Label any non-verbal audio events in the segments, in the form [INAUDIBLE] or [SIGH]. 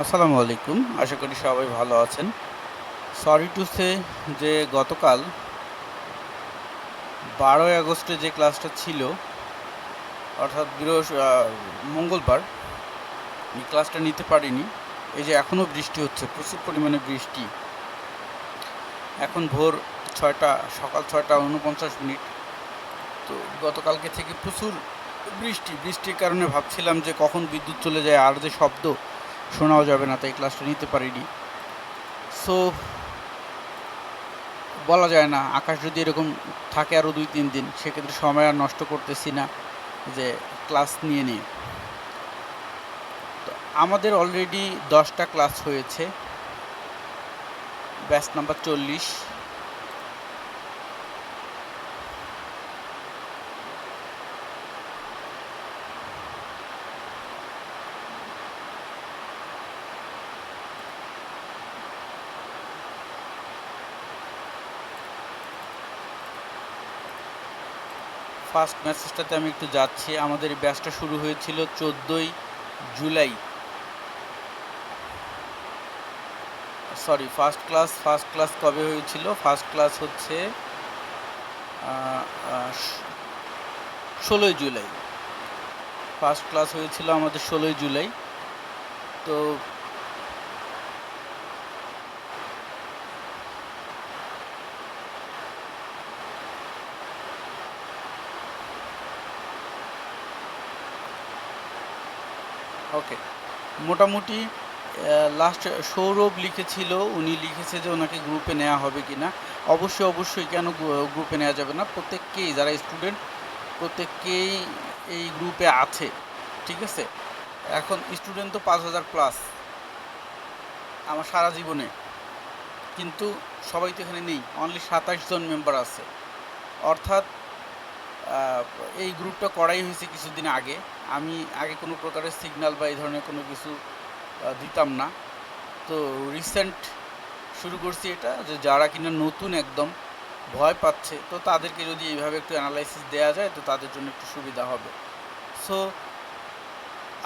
আসসালামু আলাইকুম। আশা করি সবাই ভালো আছেন। সরি টু সে যে গতকাল বারোই আগস্টে যে ক্লাসটা ছিল অর্থাৎ বৃহস্প আহ, মঙ্গলবার এই ক্লাসটা নিতে পারিনি। এই যে এখনও বৃষ্টি হচ্ছে প্রচুর পরিমাণে বৃষ্টি। এখন ভোর ছয়টা সকাল ছয়টা উনপঞ্চাশ মিনিট। তো গতকালকে থেকে প্রচুর বৃষ্টি। বৃষ্টির কারণে ভাবছিলাম যে কখন বিদ্যুৎ চলে যায় আর যে শব্দ শোনাও যাবে না, তাই ক্লাসটা নিতে পারিনি। সো বলা যায় না, আকাশ যদি এরকম থাকে আরও দুই তিন দিন, সেক্ষেত্রে সময় আর নষ্ট করতেছি না যে ক্লাস নিয়ে নিয়ে। তো আমাদের অলরেডি দশটা ক্লাস হয়েছে। ব্যাচ নাম্বার চল্লিশ। ফার্স্ট মেসেজটাতে আমি একটু যাচ্ছি। আমাদের ব্যাচটা শুরু হয়েছিল চোদ্দোই July. Sorry first class first class কবে হয়েছিল? ফার্স্ট ক্লাস হচ্ছে ষোলোই জুলাই। ফার্স্ট ক্লাস হয়েছিল আমাদের ষোলোই জুলাই। তো ওকে মোটামুটি লাস্ট সৌরভ লিখেছিল, উনি লিখেছে যে ওনাকে গ্রুপে নেওয়া হবে কি না অবশ্যই অবশ্যই কেন গ্রুপে নেওয়া যাবে না? প্রত্যেককেই, যারা স্টুডেন্ট প্রত্যেককেই এই গ্রুপে আছে। ঠিক আছে? এখন স্টুডেন্ট তো পাঁচ হাজার প্লাস আমার সারা জীবনে। কিন্তু সবাই তো এখানে নেই। অনলি সাতাশ জন মেম্বার আছে। অর্থাৎ এই গ্রুপটা করাই হয়েছে কিছুদিন আগে। আমি আগে কোনো প্রকারের সিগনাল বা এই ধরনের কোনো কিছু দিতাম না। তো রিসেন্ট শুরু করছি এটা, যে যারা কিনা নতুন একদম ভয় পাচ্ছে, তো তাদেরকে যদি এইভাবে একটু অ্যানালাইসিস দেওয়া যায়, তো তাদের জন্য একটু সুবিধা হবে। সো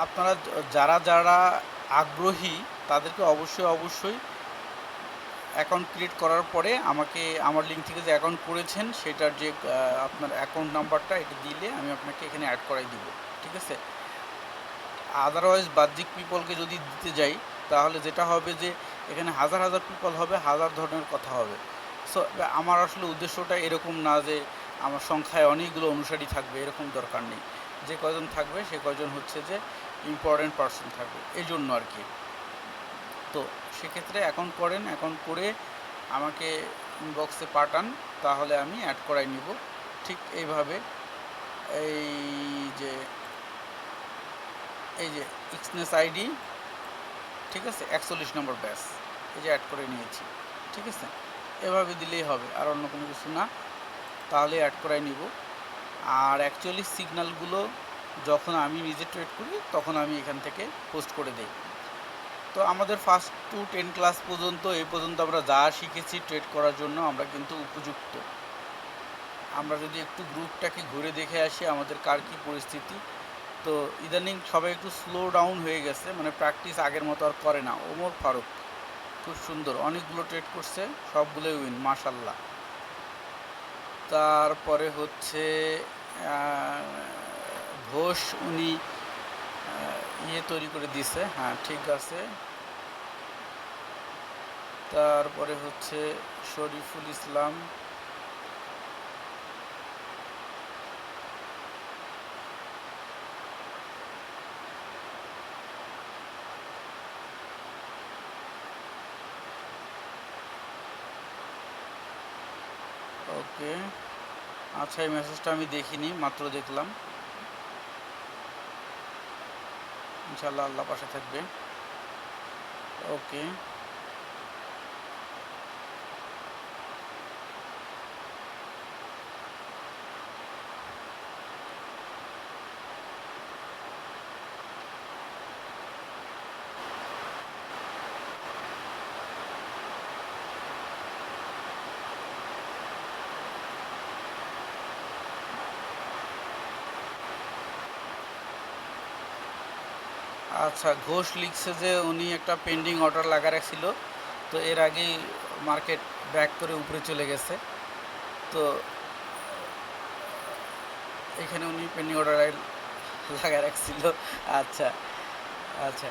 আপনারা যারা যারা আগ্রহী, তাদেরকে অবশ্যই অবশ্যই অ্যাকাউন্ট ক্রিয়েট করার পরে আমাকে, আমার লিঙ্ক থেকে যে অ্যাকাউন্ট করেছেন, সেটার যে আপনার অ্যাকাউন্ট নাম্বারটা এটা দিলে আমি আপনাকে এখানে অ্যাড করাই দিব, ঠিক আছে? আদারওয়াইজ বাহ্যিক পিপলকে যদি দিতে যাই, তাহলে যেটা হবে যে, এখানে হাজার হাজার পিপল হবে, হাজার ধরনের কথা হবে। সো আমার আসলে উদ্দেশ্যটা এরকম না যে, আমার সংখ্যায় অনেকগুলো অনুসারী থাকবে, এরকম দরকার নেই। যে কয়জন থাকবে, সে কয়জন হচ্ছে যে ইম্পর্টেন্ট পার্সন থাকবে এই জন্য আর কি। তো সেক্ষেত্রে অ্যাকাউন্ট করেন অ্যাকাউন্ট করে আমাকে ইনবক্সে পাঠান, তাহলে আমি অ্যাড করাই নিব। ঠিক এইভাবে এই যে এই যে এক্সনেস আইডি ঠিক আছে? একচল্লিশ নম্বর ব্যাস, এই যে অ্যাড করে নিয়েছি, ঠিক আছে? এভাবে দিলেই হবে, আর অন্য কোনো কিছু না, তাহলে অ্যাড করাই নিব। আর অ্যাকচুয়ালি সিগন্যালগুলো যখন আমি নিজে ট্রেড করি, তখন আমি এখান থেকে পোস্ট করে দিই। তো আমাদের ফার্স্ট টু টেন ক্লাস পর্যন্ত এই পর্যন্ত আমরা যা শিখেছি ট্রেড করার জন্য আমরা কিন্তু উপযুক্ত। আমরা যদি একটু গ্রুপটাকে ঘুরে দেখে আসি আমাদের কার কী পরিস্থিতি। তো ইদানিং সবাই একটু স্লো ডাউন হয়ে গেছে মানে প্র্যাকটিস আগের মতো আর করে না। ওমর ফারুক, খুব সুন্দর। অনেকগুলো ট্রেড করছে, সবগুলোই উইন মাশাল্লাহ তারপরে হচ্ছে ঘোষ উনি ইয়ে তৈরি করে দিছে। হ্যাঁ ঠিক আছে। তারপরে হচ্ছে শরীফুল ইসলাম। ওকে আচ্ছা এই মেসেজটা আমি দেখিনি, মাত্র দেখলাম। ইনশাল্লাহ আল্লাহ পাশে থাকবে। ওকে। আচ্ছা ঘোষ লিখছে যে উনি একটা পেন্ডিং অর্ডার লাগা রাখছিল। তো এর আগেই মার্কেট ব্যাক করে উপরে চলে গেছে। তো, এখানে উনি পেন্ডিং অর্ডার লাগায় রাখছিল। আচ্ছা আচ্ছা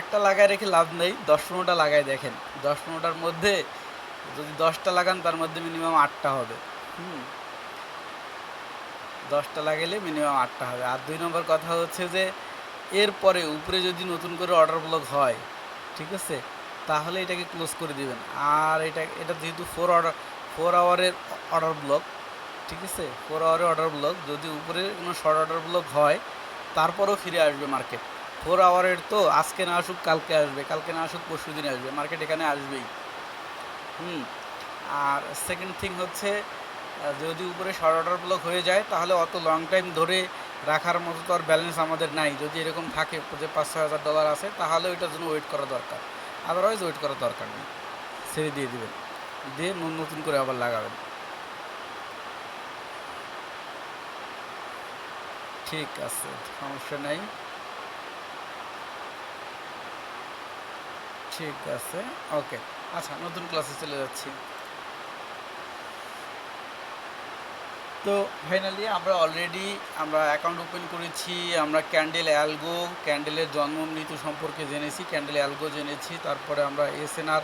একটা লাগায় রেখে লাভ নেই, দশ পনেরোটা লাগায় দেখেন। দশ পনেরোটার মধ্যে যদি দশটা লাগান, তার মধ্যে মিনিমাম আটটা হবে। হুম, দশটা লাগাইলে মিনিমাম আটটা হবে। আর দুই নম্বর কথা হচ্ছে যে এরপরে উপরে যদি নতুন করে অর্ডার ব্লক হয়, ঠিক আছে? তাহলে এটাকে ক্লোজ করে দিবেন। আর এটা এটা যেহেতু ফোর অর্ডার ফোর আওয়ারের অর্ডার ব্লক ঠিক আছে? ফোর আওয়ারের অর্ডার ব্লক যদি উপরে কোনো শর্ট অর্ডার ব্লক হয়, তারপরেও ফিরে আসবে মার্কেট ফোর আওয়ারের তো আজকে না আসুক, কালকে আসবে। কালকে না আসুক, পরশু দিন আসবে। মার্কেট এখানে আসবেই। হুম? আর সেকেন্ড থিং হচ্ছে যদি উপরে শর্ট অর্ডার ব্লক হয়ে যায়, তাহলে অত লং টাইম ধরে রাখার মতো তো আর ব্যালেন্স আমাদের নাই। যদি এরকম থাকে যে পাঁচ ছয় হাজার ডলার আছে, তাহলে ওইটার জন্য ওয়েট করা দরকার। আদারওয়াইজ ওয়েট করার দরকার নেই। ছেড়ে দিয়ে দেবেন। দিয়ে নতুন করে আবার লাগাবেন। ঠিক আছে, সমস্যা নাই। ঠিক আছে ওকে আচ্ছা নতুন ক্লাসে চলে যাচ্ছি। তো ফাইনালি আমরা অলরেডি আমরা অ্যাকাউন্ট ওপেন করেছি, আমরা ক্যান্ডেল অ্যালগো ক্যান্ডেলের জন্ম মৃত্যু সম্পর্কে জেনেছি ক্যান্ডেল অ্যালগো জেনেছি, তারপরে আমরা এসএনআর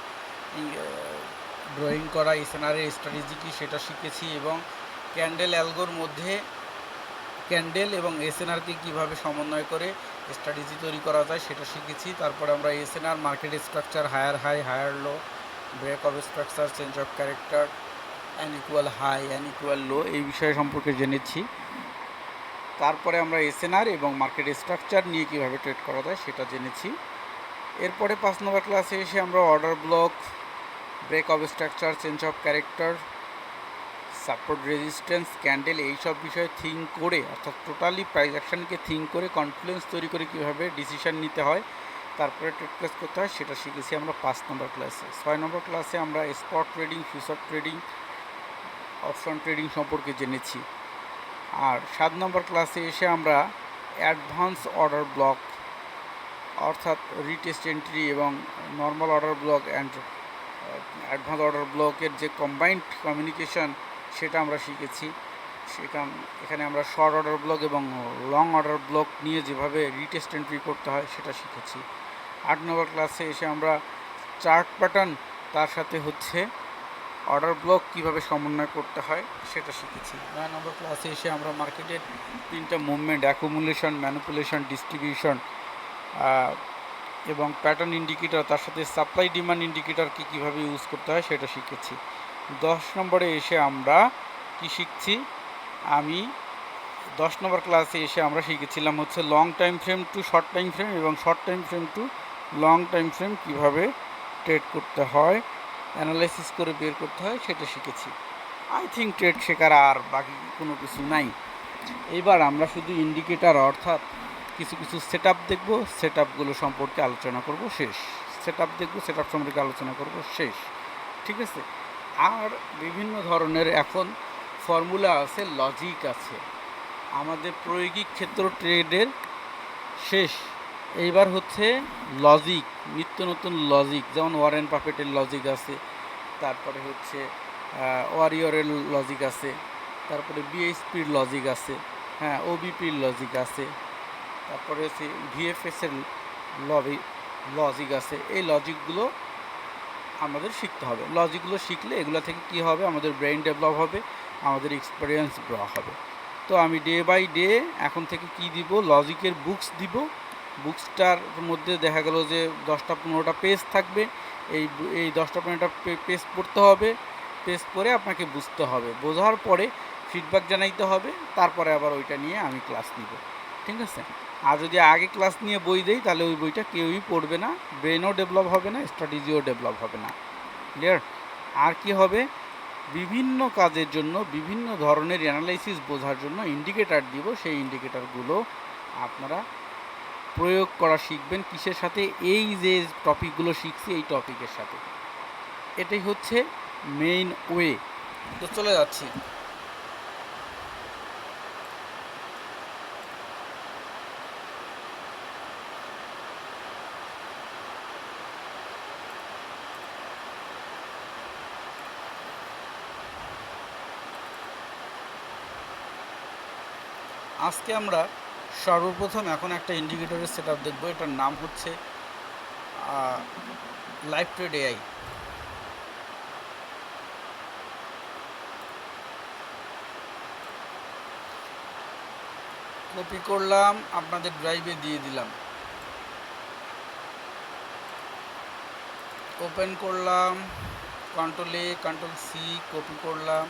ড্রয়িং করা এসএনআরের স্ট্র্যাটেজি কি সেটা শিখেছি এবং ক্যান্ডেল অ্যালগোর মধ্যে ক্যান্ডেল এবং এসএনআরকে কীভাবে সমন্বয় করে স্ট্র্যাটেজি তৈরি করা যায় সেটা শিখেছি, তারপরে আমরা SNR market structure higher high higher low break of structure change of character unequal high unequal low এই বিষয় সম্পর্কে জেনেছি। তারপরে আমরা এসএনআর এবং মার্কেট স্ট্রাকচার নিয়ে কীভাবে ট্রেড করা যায় সেটা জেনেছি। এরপরে পাঁচ নম্বর ক্লাসে এসে আমরা order block break of structure change of character support resistance candle এইসব বিষয়ে থিঙ্ক করে, অর্থাৎ টোটালি প্রাইস অ্যাকশনকে থিঙ্ক করে কনফিডেন্স তৈরি করে কীভাবে ডিসিশান নিতে হয়, তারপরে ট্রেড প্লেস করতে হয়, সেটা শিখেছি আমরা পাঁচ নম্বর ক্লাসে ছয় নম্বর ক্লাসে আমরা spot trading future trading option trading সম্পর্কে জেনেছি। আর সাত নম্বর ক্লাসে এসে আমরা অ্যাডভান্স অর্ডার ব্লক অর্থাৎ রিটেস্ট এন্ট্রি এবং normal order block and advance order ব্লকের যে কম্বাইন্ড কমিউনিকেশন সেটা আমরা শিখেছি। সেখান, এখানে আমরা শর্ট অর্ডার ব্লক এবং লং অর্ডার ব্লক নিয়ে যেভাবে রিটেস্ট এন্ট্রি করতে হয় সেটা শিখেছি। আট নম্বর ক্লাসে এসে আমরা চার্ট প্যাটার্ন তার সাথে হচ্ছে অর্ডার ব্লক কীভাবে সমন্বয় করতে হয় সেটা শিখেছি। নয় নম্বর ক্লাসে এসে আমরা মার্কেটের তিনটা মুভমেন্ট অ্যাকুমুলেশন ম্যানুপুলেশন ডিস্ট্রিবিউশন এবং প্যাটার্ন ইন্ডিকেটর তার সাথে সাপ্লাই ডিমান্ড ইন্ডিকেটরকে কীভাবে ইউজ করতে হয় সেটা শিখেছি। দশ নম্বরে এসে আমরা কি শিখছি? আমি দশ নম্বর ক্লাসে এসে আমরা শিখেছিলাম হচ্ছে long time frame to short time frame এবং short time frame to long time frame কীভাবে ট্রেড করতে হয়। অ্যানালাইসিস করে বের করতে হয়, সেটা শিখেছি। আই থিঙ্ক ট্রেড শেখার আর বাকি কোনো কিছু নাই। এবার আমরা শুধু ইন্ডিকেটার অর্থাৎ কিছু কিছু সেট আপ দেখব সেট আপগুলো সম্পর্কে আলোচনা করব, শেষ। সেট আপ দেখব সেট আপ সম্পর্কে আলোচনা করব, শেষ। ঠিক আছে? আর বিভিন্ন ধরনের এখন ফর্মুলা আছে লজিক আছে। আমাদের প্রয়োগিক ক্ষেত্র ট্রেডের শেষ। এইবার হচ্ছে লজিক নিত্য নতুন লজিক যেমন ওয়ারেন পাপেটের লজিক আছে তারপরে হচ্ছে ওয়ারিয়রের লজিক আছে, তারপরে বিএসপির লজিক আছে হ্যাঁ ওবিপির লজিক আছে, তারপরে হচ্ছে ভিএফএসের লবি লজিক আছে, এই লজিকগুলো আমাদের শিখতে হবে। লজিকগুলো শিখলে এগুলো থেকে কি হবে? আমাদের ব্রেইন ডেভেলপ হবে, আমাদের এক্সপিরিয়েন্স গ্রো হবে। তো আমি ডে বাই ডে এখন থেকে কি দিব? লজিকের বুকস দিব। বুকসটার মধ্যে দেখা গেল যে দশটা পনেরোটা পেজ থাকবে। এই এই দশটা পনেরোটা পেজ পড়তে হবে। পেজ পড়ে আপনাকে বুঝতে হবে। বোঝার পরে ফিডব্যাক জানাইতে হবে। তারপরে আবার ওইটা নিয়ে আমি ক্লাস নিব। ঠিক আছে? আর যদি আগে ক্লাস নিয়ে বই দেই, তাহলে ওই বইটা কেউই পড়বে না। ব্রেনও ডেভেলপ হবে না স্ট্র্যাটেজিও ডেভেলপ হবে না। ক্লিয়ার আর কি হবে? বিভিন্ন কাজের জন্য, বিভিন্ন ধরনের অ্যানালাইসিস বোঝার জন্য ইন্ডিকেটার দিব। সেই ইন্ডিকেটারগুলো আপনারা প্রয়োগ করা শিখবেন কিসের সাথে? এই যে টপিকগুলো শিখছি এই টপিকের সাথে। এটাই হচ্ছে মেইন ওয়ে তো চলে যাচ্ছি। আজকে আমরা সর্বপ্রথম এখন একটা ইন্ডিকেটরের সেট আপ দেখব, এটার নাম হচ্ছে লাইফ ট্রেড এআই কপি করলাম, আপনাদের ড্রাইভে দিয়ে দিলাম। ওপেন করলাম control A control C copy করলাম।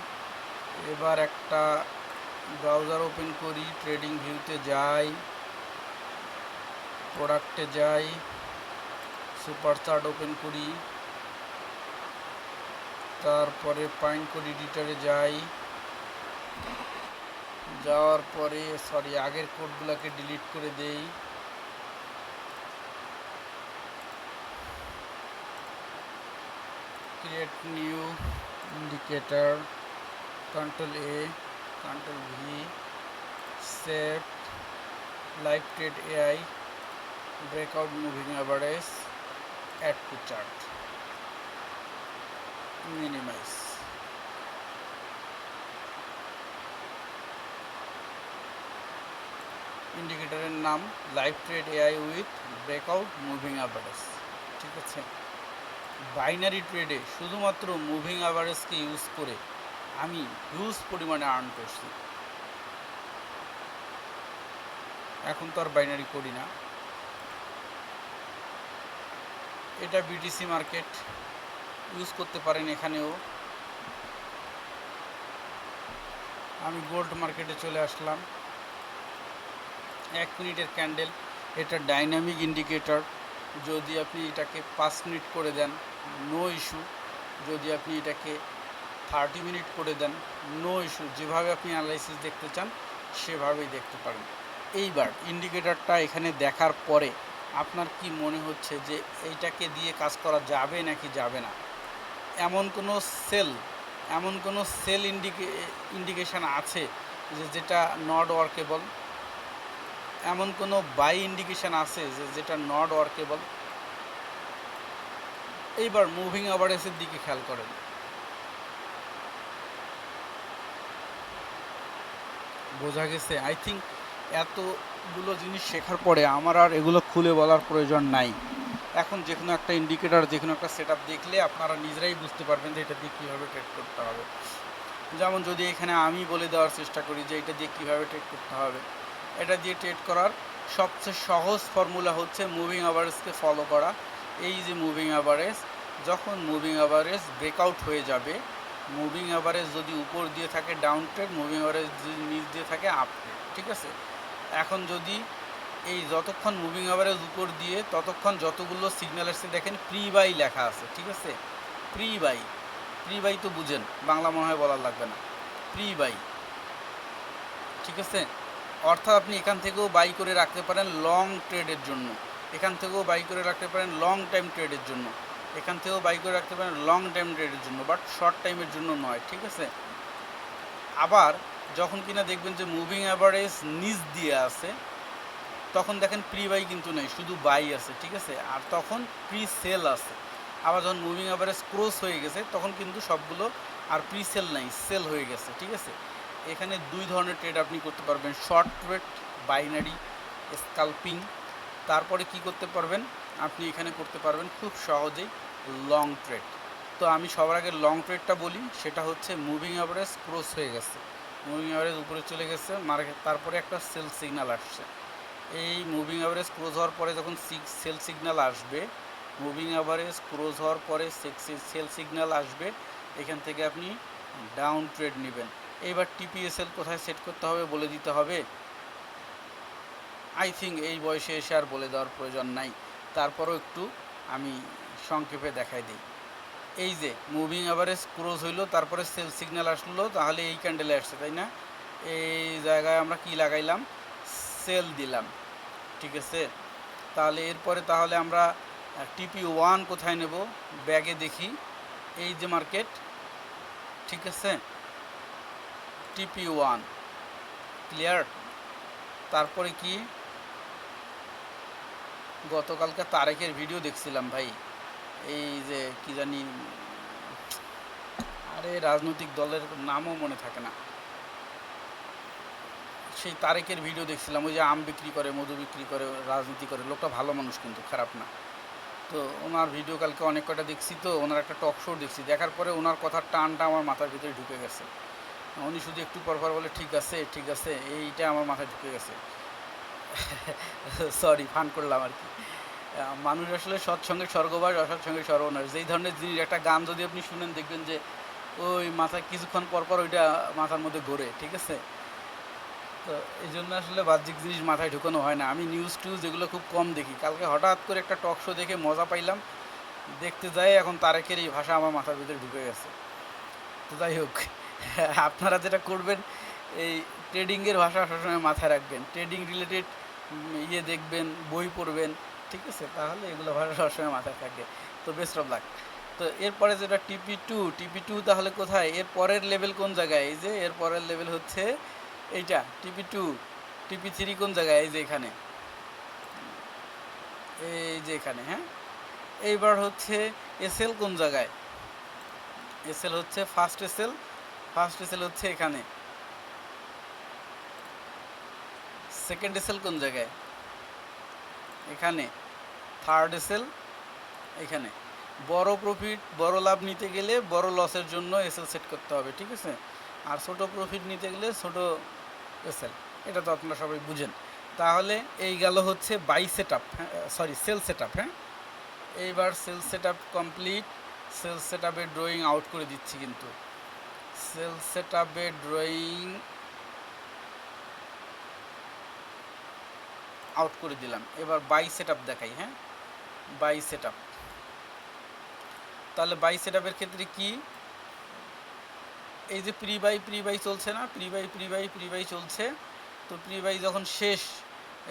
এবার একটা ব্রাউজার ওপেন করি ট্রেডিং ভিউতে যাই প্রোডাক্টে যাই সুপার চার্ট ওপেন করি, তারপরে পাইন কোড এডিটারে যাই, যাওয়ার পরে সরি আগের কোডগুলোকে ডিলিট করে দেই। Create new indicator control A control V save live trade AI breakout moving average add to chart. Minimize. ইন্ডিকেটরের নাম live trade AI with breakout moving average ঠিক আছে? বাইনারি ট্রেডে শুধুমাত্র মুভিং অ্যাভারেজকে ইউজ করে আমি হিউজ পরিমাণে আর্ন করছি। এখন তো আর বাইনারি করি না। এটা বিটিসি মার্কেট ইউজ করতে পারেন এখানেও। আমি গোল্ড মার্কেটে চলে আসলাম। এক মিনিটের ক্যান্ডেল এটা ডাইনামিক ইন্ডিকেটর যদি আপনি এটাকে পাঁচ মিনিট করে দেন নো ইস্যু যদি আপনি এটাকে থার্টি মিনিট করে দেন নো ইস্যু যেভাবে আপনি অ্যানালাইসিস দেখতে চান, সেভাবেই দেখতে পারেন। এইবার ইন্ডিকেটারটা এখানে দেখার পরে আপনার কি মনে হচ্ছে যে এইটাকে দিয়ে কাজ করা যাবে নাকি যাবে না? এমন কোনো সেল এমন কোনো সেল ইন্ডিকে ইন্ডিকেশান আছে যে যেটা নট ওয়ার্কেবল এমন কোনো বাই ইন্ডিকেশান আছে যে যেটা নট ওয়ার্কেবল এইবার মুভিং অ্যাভারেজের দিকে খেয়াল করেন। বোঝা গেছে। আই থিঙ্ক এতগুলো জিনিস শেখার পরে আমার আর এগুলো খুলে বলার প্রয়োজন নাই। এখন যে কোনো একটা ইন্ডিকেটার যে কোনো একটা সেট দেখলে আপনারা নিজেরাই বুঝতে পারবেন যে এটা দিয়ে কীভাবে ট্রেড করতে হবে। যেমন যদি এখানে আমি বলে দেওয়ার চেষ্টা করি যে এটা দিয়ে কীভাবে ট্রেড করতে হবে। এটা দিয়ে ট্রেড করার সবচেয়ে সহজ ফর্মুলা হচ্ছে মুভিং অ্যাভারেজকে ফলো করা। এই যে মুভিং অ্যাভারেজ যখন মুভিং অ্যাভারেজ ব্রেকআউট হয়ে যাবে মুভিং অ্যাভারেজ যদি উপর দিয়ে থাকে ডাউন ট্রেড মুভিং অ্যাভারেজ যদি নিচ দিয়ে থাকে আপ ট্রেড ঠিক আছে? এখন যদি এই যতক্ষণ মুভিং অ্যাভারেজ উপর দিয়ে ততক্ষণ যতগুলো সিগন্যাল আসছে, দেখেন প্রি বাই লেখা আছে, ঠিক আছে? প্রি বাই প্রি বাই তো বুঝেন, বাংলা মনে হয় বলার লাগবে না প্রি বাই ঠিক আছে? অর্থাৎ আপনি এখান থেকেও বাই করে রাখতে পারেন লং ট্রেডের জন্য, এখান থেকেও বাই করে রাখতে পারেন লং টাইম ট্রেডের জন্য। এখান থেকেও বাই করে রাখতে পারেন লং টাইম ট্রেডের জন্য বাট শর্ট টাইমের জন্য নয়, ঠিক আছে? আবার যখন কিনা দেখবেন যে মুভিং অ্যাভারেজ নিচ দিয়ে আছে, তখন দেখেন প্রি বাই কিন্তু নেই, শুধু বাই আছে, ঠিক আছে? আর তখন প্রি সেল আছে। আবার যখন মুভিং অ্যাভারেজ ক্রস হয়ে গেছে, তখন কিন্তু সবগুলো আর প্রি সেল নাই সেল হয়ে গেছে, ঠিক আছে? এখানে দুই ধরনের ট্রেড আপনি করতে পারবেন শর্ট ট্রেড বাইনারি স্কাল্পিং তারপরে কি করতে পারবেন? আপনি এখানে করতে পারবেন খুব সহজেই লং ট্রেড তো আমি সবার আগে লং ট্রেডটা বলি, সেটা হচ্ছে মুভিং অ্যাভারেজ ক্রস হয়ে গেছে। মুভিং অ্যাভারেজ উপরে চলে গেছে মার্কেট তারপরে একটা সেল সিগনাল আসছে। এই মুভিং অ্যাভারেজ ক্রোজ হওয়ার পরে যখন সেল সিগনাল আসবে মুভিং অ্যাভারেজ ক্রোজ হওয়ার পরে সেল সিগনাল আসবে, এখান থেকে আপনি ডাউন ট্রেড নেবেন। এইবার টিপিএসএল কোথায় সেট করতে হবে বলে দিতে হবে। আই থিঙ্ক এই বয়সে এসে আর বলে দেওয়ার প্রয়োজন নাই। তারপরও একটু আমি সংক্ষেপে দেখাই দিই। এই যে মুভিং অ্যাভারেজ ক্রোজ হইল, তারপরে সেল সিগন্যাল আসলো, তাহলে এই ক্যান্ডেলে আসছে, তাই না? এই জায়গায় আমরা কি লাগাইলাম? সেল দিলাম, ঠিক আছে? তাহলে এরপরে তাহলে আমরা টিপি ওয়ান কোথায় নেব? ব্যাগে দেখি। এই যে মার্কেট ঠিক আছে? টিপি ওয়ান ক্লিয়ার তারপরে কি? গতকালকে তারেকের ভিডিও দেখছিলাম ভাই। এই যে কি জানি, আরে রাজনৈতিক দলের নামও মনে থাকে না। সেই তারেকের ভিডিও দেখছিলাম, ওই যে আম বিক্রি করে, মধু বিক্রি করে, রাজনীতি করে। লোকটা ভালো মানুষ কিন্তু, খারাপ না। তো ওনার ভিডিও কালকে অনেক কটা দেখছি তো, ওনার একটা টক শো দেখছি। দেখার পরে ওনার কথার টানটা আমার মাথার ভিতরে ঢুকে গেছে। উনি শুধু একটু পর পর বলে, ঠিক আছে ঠিক আছে। এইটা আমার মাথায় ঢুকে গেছে। [LAUGHS] সরি ফান করলাম আর কি। মানুষ আসলে সৎসঙ্গে স্বর্গবাস অসৎসঙ্গে সর্বনাশ যেই ধরনের জিনিস, একটা গান যদি আপনি শুনেন, দেখবেন যে ওই মাথায় কিছুক্ষণ পর পর ওইটা মাথার মধ্যে ঘোরে, ঠিক আছে? তো এই জন্য আসলে বাহ্যিক জিনিস মাথায় ঢুকানো হয় না। আমি নিউজ টিউজ এগুলো খুব কম দেখি। কালকে হঠাৎ করে একটা টক শো দেখে মজা পাইলাম। দেখতে যাই, এখন তারেকের এই ভাষা আমার মাথার ভিতরে ঢুকে গেছে। তো যাই হোক, [LAUGHS] আপনারা যেটা করবেন, এই ট্রেডিংয়ের ভাষা সবসময় মাথায় রাখবেন। ট্রেডিং রিলেটেড ইয়ে দেখবেন, বই পড়বেন, ঠিক আছে? তাহলে এগুলো ভাষা সবসময় মাথায় থাকবে তো বেস্ট অফ লাক তো এরপরে যেটা টিপি টু টিপি টু তাহলে কোথায়? এর পরের লেভেল কোন জায়গায়? এই যে এর পরের লেভেল হচ্ছে এইটা টিপি টু টিপি থ্রি কোন জায়গায়? এই যে এখানে। এই যে এখানে হ্যাঁ? এইবার হচ্ছে এসএল কোন জায়গায়? এসএল হচ্ছে ফার্স্ট এসএল ফার্স্ট এসএল হচ্ছে এখানে। সেকেন্ড এসএল কোন জায়গায়? এখানে। থার্ড এসএল এখানে। বড় প্রফিট বড় লাভ নিতে গেলে বড় লসের জন্য এসএল সেট করতে হবে, ঠিক আছে? আর ছোট প্রফিট নিতে গেলে ছোট এসএল এটা তো আপনারা সবাই বুঝেন। তাহলে এই গেল হচ্ছে buy setup sorry sell setup হ্যাঁ? এইবার sell set up complete sell set আপের ড্রয়িং আউট করে দিচ্ছি কিন্তু। সেল সেট আপের ড্রয়িং আউট করে দিলাম। এবার বাই সেট দেখাই হ্যাঁ? বাই সেট তাহলে বাই সেট ক্ষেত্রে কি? এই যে প্রি বাই প্রি বাই চলছে না? Pre buy pre buy pre buy চলছে। তো প্রি বাই যখন শেষ,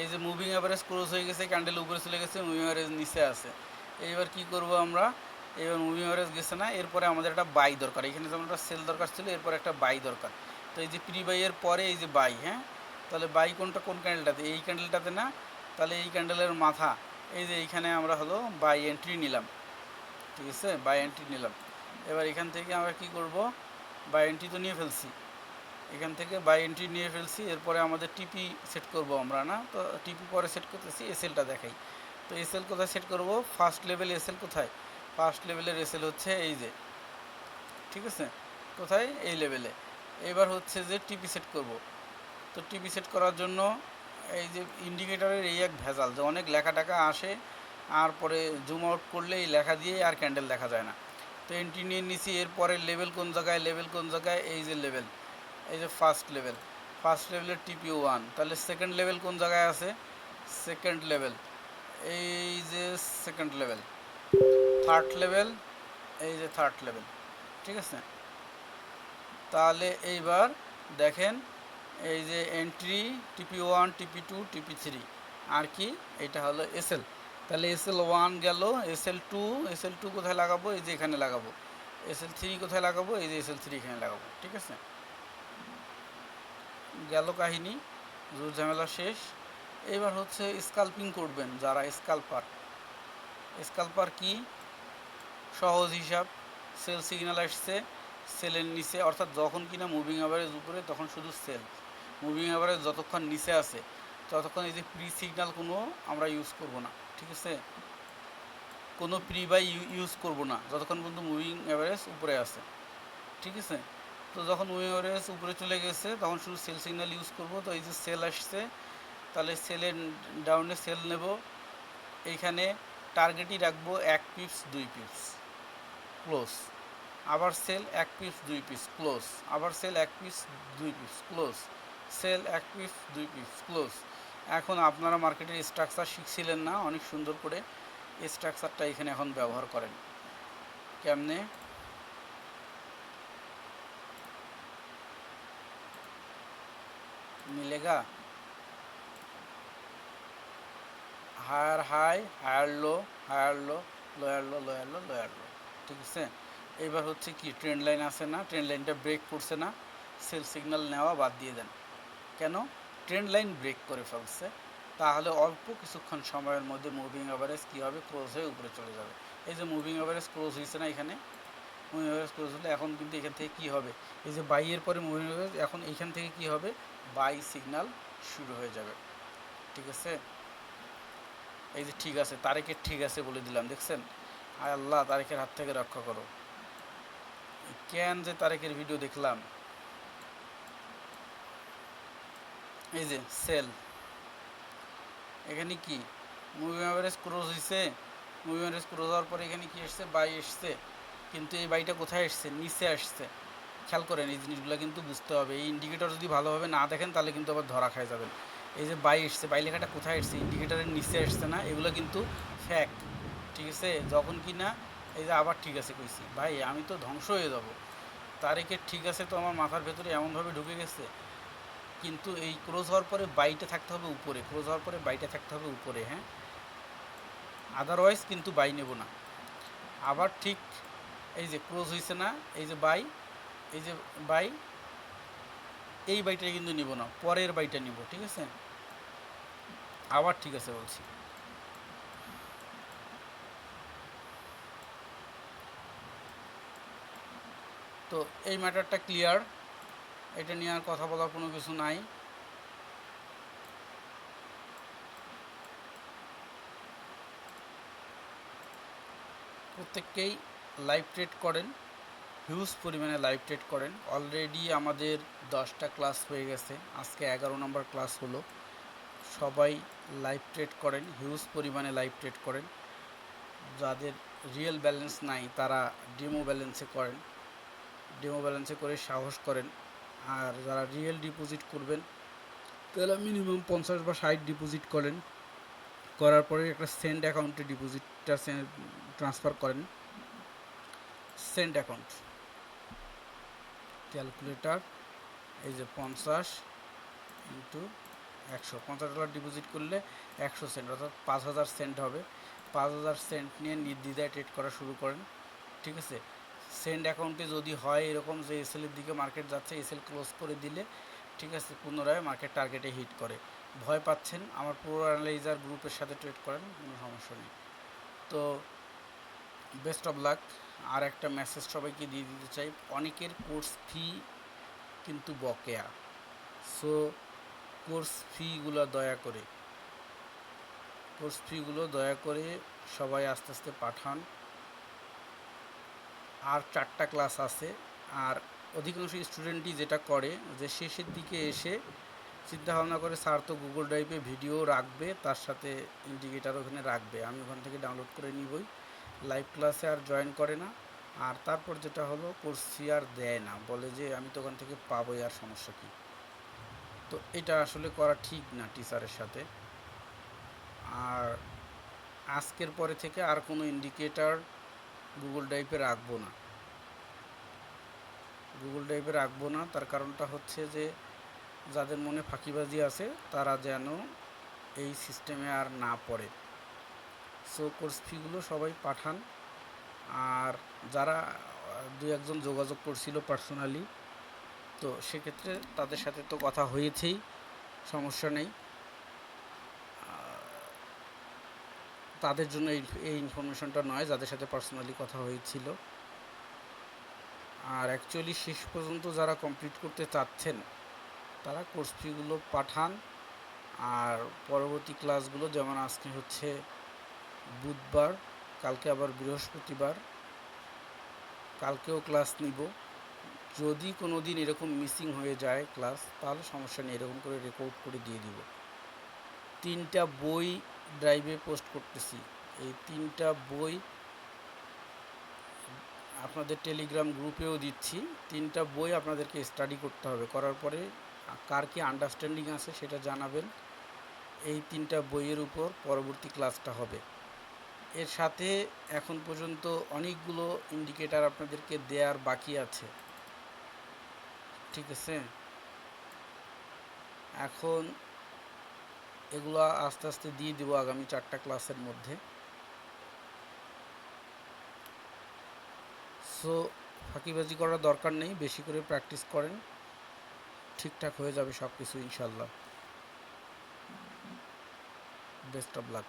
এই যে মুভিং অ্যাভারেজ ক্লোজ হয়ে গেছে ক্যান্ডেল উপরে চলে গেছে মুভিং অ্যাভারেজ নিচে আছে। এইবার কি করব আমরা? এবার মুভিং অ্যাভারেজ গেছে না? এরপরে আমাদের একটা বাই দরকার। এখানে যেমন একটা সেল দরকার ছিল, এরপর একটা বাই দরকার। তো এই যে প্রি বাইয়ের পরে এই যে বাই হ্যাঁ? তাহলে বাই কোনটা, কোন ক্যান্ডেলটাতে এই ক্যান্ডেলটাতে না, তাহলে এই ক্যান্ডেলের মাথা, এই যে এইখানে আমরা হলো বাই এন্ট্রি নিলাম। ঠিক আছে? বাই এন্ট্রি নিলাম। এবার এখান থেকে আমরা কি করব? বাই এন্ট্রি তো নিয়ে ফেলছি। এখান থেকে বাই এন্ট্রি নিয়ে ফেলছি, এরপরে আমাদের টিপি সেট করব আমরা, না? তো টিপি পরে সেট করতেছি এসএলটা দেখাই। তো এসএল কোথায় সেট করব? ফার্স্ট লেভেল এসএল কোথায়? ফার্স্ট লেভেলের এসএল হচ্ছে এই যে। ঠিক আছে? কোথায়? এই লেভেলে এবার হচ্ছে যে টিপি সেট করব। তো টিভি সেট করার জন্য এই যে ইন্ডিকেটরের এই এক ভেজাল, যে অনেক লেখা টাকা আসে আর পরে জুম আউট করলে এই লেখা দিয়ে আর ক্যান্ডেল দেখা যায় না। তো এন্ট্রি নিয়ে নিছি, এরপরে লেভেল কোন জায়গায় লেভেল কোন জায়গায়, এই যে লেভেল এই যে ফার্স্ট লেভেল ফার্স্ট লেভেলের টিপি ওয়ান তাহলে সেকেন্ড লেভেল কোন জায়গায় আছে? সেকেন্ড লেভেল এই যে সেকেন্ড লেভেল থার্ড লেভেল এই যে থার্ড লেভেল ঠিক আছে? তাহলে এইবার দেখেন এই যে entry TP one TP two TP three আর কি? এটা হলো এসএল তাহলে এসএল ওয়ান গেল এসএল টু এসএল টু কোথায় লাগাবো? এই যে এখানে লাগাবো। এসএল থ্রি কোথায় লাগাবো? এই যে এসএল থ্রি এখানে লাগাবো, ঠিক আছে? গেল কাহিনী জোর ঝামেলা শেষ। এবার হচ্ছে স্কাল্পিং করবেন যারা স্কাল্পার স্কাল্পার কি? সহজ হিসাব। সেল সিগন্যাল আসছে সেলের নিচে, অর্থাৎ যখন কিনা মুভিং অ্যাভারেজ উপরে, তখন শুধু সেল মুভিং অ্যাভারেজ যতক্ষণ নিচে আছে, ততক্ষণ এই যে প্রি সিগন্যাল কোনো আমরা ইউজ করব না, ঠিক আছে? কোনো প্রি বাই ইউজ করব না, যতক্ষণ পর্যন্ত মুভিং অ্যাভারেজ উপরে আছে, ঠিক আছে? তো যখন মুভিং অ্যাভারেজ উপরে চলে গেছে, তখন শুধু সেল সিগন্যাল ইউজ করব, তো এই যে সেল আসছে, তাহলে সেলের ডাউনে সেল নেব এইখানে টার্গেটই রাখব এক পিপস দুই পিপস ক্লোজ আবার সেল এক পিস দুই পিস ক্লোজ আবার সেল এক পিস দুই পিস ক্লোজ সেল এক পিস দুই পিস ক্লোজ এখন আপনারা মার্কেটের স্ট্রাকচার শিখছিলেন না, অনেক সুন্দর করে স্ট্রাকচারটা এখানে এখন ব্যবহার করেন। কেমনে? মিলেগা? Higher high higher low higher low lower low lower low lower low ঠিক আছে? এবার হচ্ছে কি ট্রেন লাইন আছে না ট্রেন লাইনটা ব্রেক করছে না সেল সিগন্যাল নেওয়া বাদ দিয়ে দেন। কেন? ট্রেন লাইন ব্রেক করে ফেলছে। তাহলে অল্প কিছুক্ষণ সময়ের মধ্যে মুভিং অ্যাভারেজ কী হবে? ক্লোজ হয়ে উপরে চলে যাবে। এই যে মুভিং অ্যাভারেজ ক্লোজ হয়েছে না এখানে? মুভিং অ্যাভারেজ ক্লোজ হলে এখন কিন্তু এখান থেকে কী হবে? এই যে বাইয়ের পরে মুভিং অ্যাভারেজ এখন এইখান থেকে কী হবে? বাই সিগন্যাল শুরু হয়ে যাবে। ঠিক আছে? এই যে ঠিক আছে, তারেকের ঠিক আছে বলে দিলাম, দেখছেন? আয় আল্লাহ, তারেকের হাত থেকে রক্ষা করো। কেন যে তারেকের ভিডিও দেখলাম? এই যে সেল এখানে কি? মুভি অ্যাভারেজ ক্রোজ হয়েছে মুভি অ্যাভারেজ ক্রোজ হওয়ার পরে এখানে কি এসছে বাই এসছে কিন্তু এই বাইটা কোথায় এসছে নিচে আসছে। খেয়াল করেন, এই জিনিসগুলো কিন্তু বুঝতে হবে। এই ইন্ডিকেটর যদি ভালোভাবে না দেখেন, তাহলে কিন্তু আবার ধরা খায় যাবেন। এই যে বাই এসছে বাই লেখাটা কোথায় এসছে ইন্ডিকেটরের নিচে আসছে না। এগুলো কিন্তু ফ্যাক্ট ঠিক আছে? যখন কি না, এই যে আবার ঠিক আছে কইছি। ভাই, আমি তো ধ্বংস হয়ে যাব। তারিখের ঠিক আছে তো আমার মাথার ভেতরে এমনভাবে ঢুকে গেছে। কিন্তু এই ক্রোজ হওয়ার পরে বাইটে থাকতে হবে উপরে। ক্রোজ হওয়ার পরে বাইটে থাকতে হবে উপরে হ্যাঁ? আদারওয়াইজ কিন্তু বাই নেব না। আবার ঠিক এই যে ক্রোজ হয়েছে না, এই যে বাই, এই যে বাই, এই বাইটা কিন্তু নিব না, পরের বাইটা নিব, ঠিক আছে? আবার ঠিক আছে বলছি। তো এই ম্যাটারটা ক্লিয়ার। এটা নিয়ে আর কথা বলার কোনো কিছু নাই। প্রত্যেককেই লাইভ ট্রেড করেন হিউজ পরিমাণে লাইভ ট্রেড করেন। অলরেডি আমাদের দশটা ক্লাস হয়ে গেছে, আজকে এগারো নম্বর ক্লাস হলো। সবাই লাইভ ট্রেড করেন হিউজ পরিমাণে লাইভ ট্রেড করেন। যাদের রিয়েল ব্যালেন্স নাই, তারা ডেমো ব্যালেন্সে করেন। ডেমো ব্যালেন্সে করে সাহস করেন। আর যারা রিয়েল ডিপোজিট করবেন, তাহলে মিনিমাম পঞ্চাশ বা ষাট ডিপোজিট করেন। করার পরে একটা সেন্ড অ্যাকাউন্টে ডিপোজিটটা ট্রান্সফার করেন। সেন্ড অ্যাকাউন্ট ক্যালকুলেটার এই যে পঞ্চাশ ইন্টু একশো। পঞ্চাশ ডলার ডিপোজিট করলে একশো সেন্ট অর্থাৎ পাঁচ হাজার সেন্ট হবে। পাঁচ হাজার সেন্ট নিয়ে নির্দ্বিধায় ট্রেড করা শুরু করেন, ঠিক আছে? সেন্ড অ্যাকাউন্টে যদি হয় এরকম যে এসএলের দিকে মার্কেট যাচ্ছে এসএল ক্লোজ করে দিলে, ঠিক আছে, পুনরায় মার্কেট টার্গেটে হিট করে। ভয় পাচ্ছেন, আমার পুরো অ্যানালাইজার গ্রুপের সাথে ট্রেড করেন, কোনো সমস্যা নেই। তো বেস্ট অফ লাক আর একটা মেসেজ সবাইকে দিয়ে দিতে চাই, অনেকের কোর্স ফি কিন্তু বকেয়া। সো কোর্স ফিগুলো দয়া করে। কোর্স ফিগুলো দয়া করে সবাই আস্তে আস্তে পাঠান। আর চারটা ক্লাস আছে। আর অধিকাংশ স্টুডেন্টই যেটা করে যে শেষের দিকে এসে চিন্তা ভাবনা করে, স্যার তো গুগল ড্রাইভে ভিডিও রাখবে, তার সাথে ইন্ডিকেটার ওখানে রাখবে। আমি ওখান থেকে ডাউনলোড করে নিবই। লাইভ ক্লাসে আর জয়েন করে না। আর তারপর যেটা হলো কোর্স আর দেয় না। বলে যে, আমি তো ওখান থেকে পাবোই, আর সমস্যা কী? তো এটা আসলে করা ঠিক না টিচারের সাথে। আর আজকের পরে থেকে আর কোনো ইন্ডিকেটার গুগল ড্রাইভে রাখব না। গুগল ড্রাইভে রাখব না, তার কারণটা হচ্ছে যে, যাদের মনে ফাঁকিবাজি আছে, তারা যেন এই সিস্টেমে আর না পড়ে। সো কোর্স ফিগুলো সবাই পাঠান। আর যারা দু একজন যোগাযোগ করছিল পার্সোনালি তো সেক্ষেত্রে তাদের সাথে তো কথা হয়েছেই, সমস্যা নেই। তাদের জন্য এই এই ইনফরমেশনটা নয়, যাদের সাথে পার্সোনালি কথা হয়েছিল। আর অ্যাকচুয়ালি শেষ পর্যন্ত যারা কমপ্লিট করতে চাচ্ছেন, তারা কোর্স ফিগুলো পাঠান। আর পরবর্তী ক্লাসগুলো যেমন আজকে হচ্ছে বুধবার, কালকে আবার বৃহস্পতিবার, কালকেও ক্লাস নিব। যদি কোনো দিন এরকম মিসিং হয়ে যায় ক্লাস তাহলে সমস্যা নেই, এরকম করে রেকর্ড করে দিয়ে দিব। তিনটা বই ড্রাইভে পোস্ট করতেছি। এই তিনটা বই আপনাদের টেলিগ্রাম গ্রুপেও দিচ্ছি। তিনটা বই আপনাদেরকে স্টাডি করতে হবে। করার পরে কার কি আন্ডারস্ট্যান্ডিং আছে সেটা জানাবেন। এই তিনটা বইয়ের উপর পরবর্তী ক্লাসটা হবে। এর সাথে এখন পর্যন্ত অনেকগুলো ইন্ডিকেটার আপনাদেরকে দেওয়ার বাকি আছে। ঠিক আছে? এখন এগুলো আস্তে আস্তে দিয়ে দেবো আগামী চারটা ক্লাসের মধ্যে। সো ফাঁকিবাজি করার দরকার নেই, বেশি করে প্র্যাকটিস করেন, ঠিকঠাক হয়ে যাবে সব কিছু ইনশাল্লাহ। Best of luck